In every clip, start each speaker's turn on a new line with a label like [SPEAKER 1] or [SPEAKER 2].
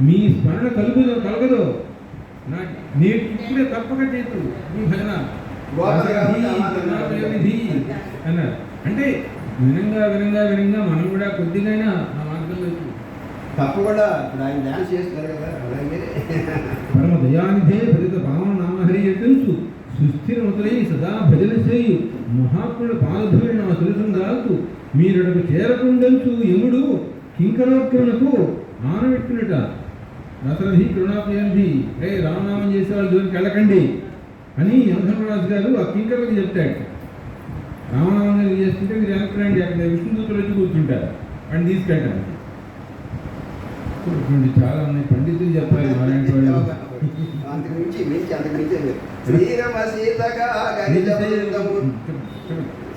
[SPEAKER 1] మీ స్మరణ కలుగుదో కలగదో. నా నేను ఇప్పుడే తప్పక చేతు మీ భజన. అన్నారు. అంటే వినంగా వినంగా వినంగా మనం కూడా కొద్దిగైనా ఆ మార్గంలో
[SPEAKER 2] తప్పకుండా ఇప్పుడు ఆయన డ్యాన్స్ చేస్తున్నారు కదా అలాగే.
[SPEAKER 1] పరమ దయానిధే భరిత భావన నామహరి తెలుసు. సుస్థిర మొదలై సదా భజన చేయు మహాత్ముల పాదధూళి నా తెలుసు దాల్తు. మీరడకు చేరకుండంచు యముడు కింకరోక్తులకు ఆనబెట్టినట దశరథి కరుణాప్రియంధి రే రామనామం చేసేవాళ్ళు జోలికి వెళ్ళకండి అని యమధర్మరాజు గారు ఆ కింకర్లకు చెప్తాడు. రామనామం చేస్తుంటే మీరు వెనక్కి రండి అక్కడ విష్ణుదూతులు వచ్చి కూర్చుంటారు వాడిని తీసుకెళ్ళారు చూడండి చాలా ఉన్నాయి పండితులు చెప్పాలి అలాంటి వాళ్ళు.
[SPEAKER 2] శ్రీరమ సీతగా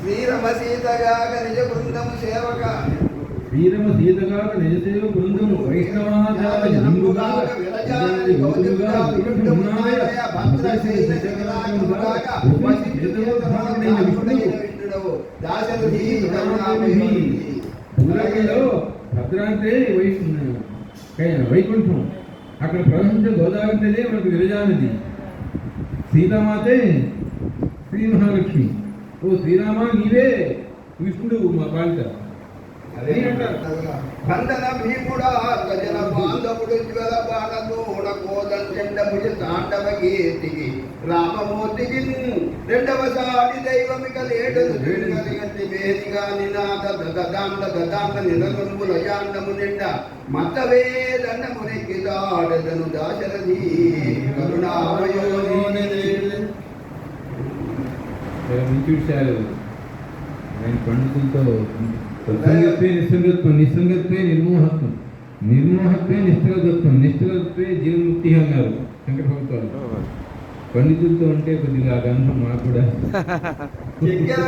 [SPEAKER 2] శ్రీరమ సీతగా గణిజ బృందము సేవక.
[SPEAKER 1] వీరమ సీతగారు నిజసేవ బృందము వైష్ణవాచార జనంబుగా వైకుంఠం. అక్కడ ప్రవహించే గోదావరి నదే మనకు విరజానది. సీతామాతే శ్రీ మహాలక్ష్మి. ఓ శ్రీరామ నీవే విష్ణుడు మా బాలిక. అదే అంటారు
[SPEAKER 2] వందన గజన బాంధవుడు జ్వల బాణతోడ కోదం చెండముజ తాండవ కీర్తికి రామమూర్తికి రెండవసారి దైవమిక లేటలు కలిగంటి వేదిగా నినాద నిండ మతవే నెక్కి దాడదను దాశరథి కరుణామయోని
[SPEAKER 1] చూశారు ఆయన పండితులతో సత్సంగత్వే నిస్సంగత్వం నిస్సంగత్వే నిర్మోహత్వం. నిర్మోహత్వే నిష్ఠలతత్వం నిష్ఠలత్వే జీవన్ముక్తి అన్నారు శంకర భక్తులు పండితులతో ఉంటే కొద్దిగా గంధం మాకు కూడా